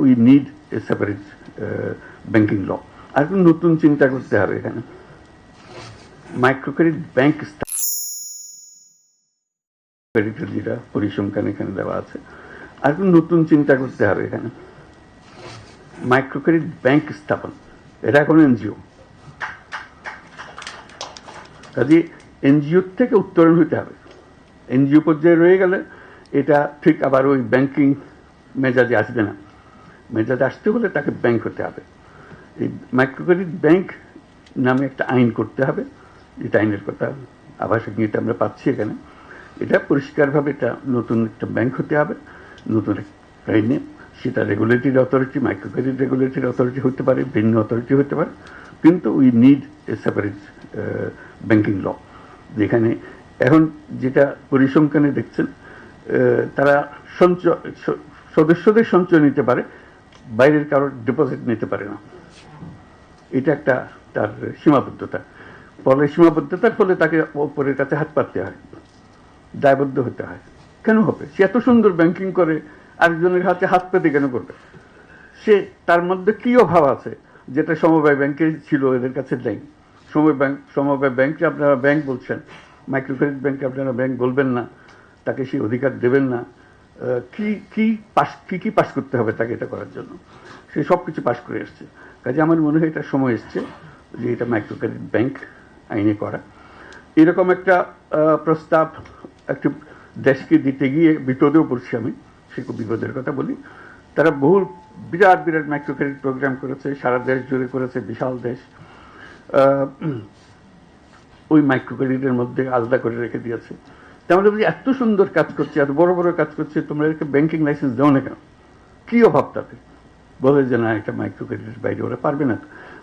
We need a separate banking law আর নতুন চিন্তা করতে হবে এখানে। মাইক্রো ক্রেডিট ব্যাংক ক্রেডিটের যেটা পরিসংখ্যান এখানে দেওয়া আছে। আর নতুন চিন্তা করতে হবে এখানে। মাইক্রো ক্রেডিট ব্যাংক স্থাপন। এটা এখন এনজিও। কাজে এনজিওর থেকে উত্তরণ হতে হবে। এনজিও পর্যায়ে রয়ে গেলে এটা ঠিক আবার ওই ব্যাংকিং মেজাজে আসবে না। মেজাজে আসতে হলে তাকে ব্যাংক হতে হবে। এই মাইক্রো ক্রেডিট ব্যাংক নামে একটা আইন করতে হবে, যেটা আইনের কথা আবাসিক নীতি আমরা পাচ্ছি এখানে। এটা পরিষ্কারভাবে এটা নতুন একটা ব্যাংক হতে হবে, নতুন একটা আইনে। সেটা regulatory authority micro credit regulatory authority হতে পারে, ভিন্ন অথরিটি হতে পারে। কিন্তু we need a separate banking law যেখানে এখন যেটা পরিসংখ্যানে দেখছেন তারা সঞ্চয় সদস্যদের সঞ্চয় নিতে পারে বাইরের কারোর ডিপোজিট নিতে পারে না। এটা একটা তার সীমাবদ্ধতা। ফলে সীমাবদ্ধতার ফলে তাকে ওপরের কাছে হাত পাততে হয়। দায়বদ্ধ হতে হয়। কেন হবে? সে এত সুন্দর ব্যাংকিং করে, আরেকজনের হাতে হাত পেতে কেন করবে? সে তার মধ্যে কি অভাব আছে? যেটা সমবায় ব্যাংকে ছিল, এদের কাছে নেই। সময় ব্যাংক, সমবায় ব্যাংকে আপনারা ব্যাংক বলছেন। মাইক্রো ক্রেডিট ব্যাংকে আপনারা ব্যাংক বলবেন না। তাকে সেই অধিকার দেবেন না। কি কি পাস কি কি পাস করতে হবে তাকে এটা করার জন্য? সে সব কিছু পাস করে এসছে। কাজে আমার মনে হয় এটা সময় এসছে যে এটা মাইক্রো ক্রেডিট ব্যাংক আইনে করা। এরকম একটা প্রস্তাব একটি দেশকে দিতে গিয়ে বিপদেও পড়ছি আমি, সে খুব বিপদের কথা বলি। তারা বহু, বিরাট বিরাট মাইক্রো ক্রেডিট প্রোগ্রাম করেছে, সারা দেশ জুড়ে করেছে, বিশাল দেশ। ওই মাইক্রো ক্রেডিটের মধ্যে আলাদা করে রেখে দিয়েছে। তাহলে বলছি এত সুন্দর কাজ করছে, এত বড় বড় কাজ করছে, তোমরা একে ব্যাংকিং লাইসেন্স দাও না কেন? কি অভাব তাতে? বলে যে না, একটা মাইক্রো ক্রেডিটের বাইরে, ওরা পারবে না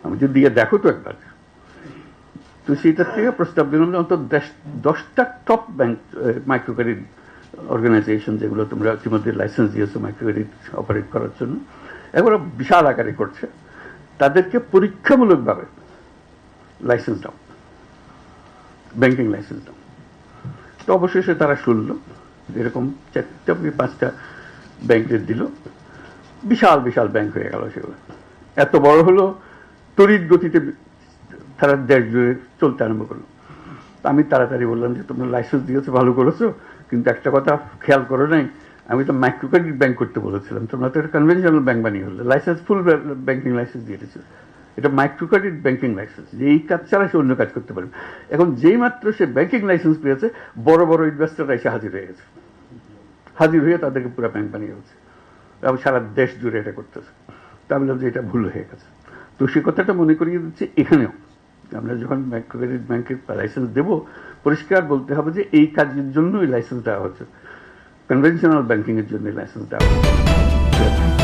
আমি যদি দিয়ে দেখো তো একবার। তো সেইটার থেকে প্রস্তাব দিলাম যে অন্তত দশ, দশটা top bank micro credit organization যেগুলো তোমরা ইতিমধ্যে লাইসেন্স দিয়েছ মাইক্রো ক্রেডিট অপারেট করার জন্য, এগুলো বিশাল আকারে করছে। তাদেরকে পরীক্ষামূলকভাবে লাইসেন্স দাও। ব্যাংকিং লাইসেন্স দাও। অবশেষে তারা শুনলো এরকম চারটা কি পাঁচটা ব্যাংকের দিল। বিশাল বিশাল ব্যাংক হয়ে গেল সেগুলো। এত বড় হলো, তড়িৎ গতিতে তারা দেশ জুড়ে চলতে আরম্ভ করল। আমি তাড়াতাড়ি বললাম যে, তোমরা লাইসেন্স দিয়েছ, ভালো করেছ, কিন্তু একটা কথা খেয়াল করো নাই, আমি তো মাইক্রো ক্রেডিট ব্যাংক করতে বলেছিলাম। তোমরা তো একটা কনভেনশনাল ব্যাংক বানিয়ে হলো লাইসেন্স ফুল ব্যাংকিং লাইসেন্স দিয়ে এটা মাইক্রো ক্রেডিট ব্যাংকিং লাইসেন্স যে এই কাজ ছাড়া সে অন্য কাজ করতে পারবে। এখন যেই মাত্র সে ব্যাংকিং লাইসেন্স পেয়েছে, বড় বড় ইনভেস্টররা এসে হাজির হয়ে গেছে। হাজির হয়ে তাদেরকে পুরো ব্যাংক বানিয়ে গেছে এবং সারা দেশ জুড়ে এটা করতেছে। তা বললাম যে এটা ভুল হয়ে গেছে। তো সে কথাটা মনে করিয়ে দিচ্ছে এখানেও। আমরা যখন মাইক্রো ক্রেডিট ব্যাংকের লাইসেন্স দেবো, পরিষ্কার বলতে হবে যে এই কাজের জন্যই লাইসেন্স দেওয়া হচ্ছে। কনভেনশনাল ব্যাংকিংয়ের জন্য লাইসেন্স দেওয়া হচ্ছে।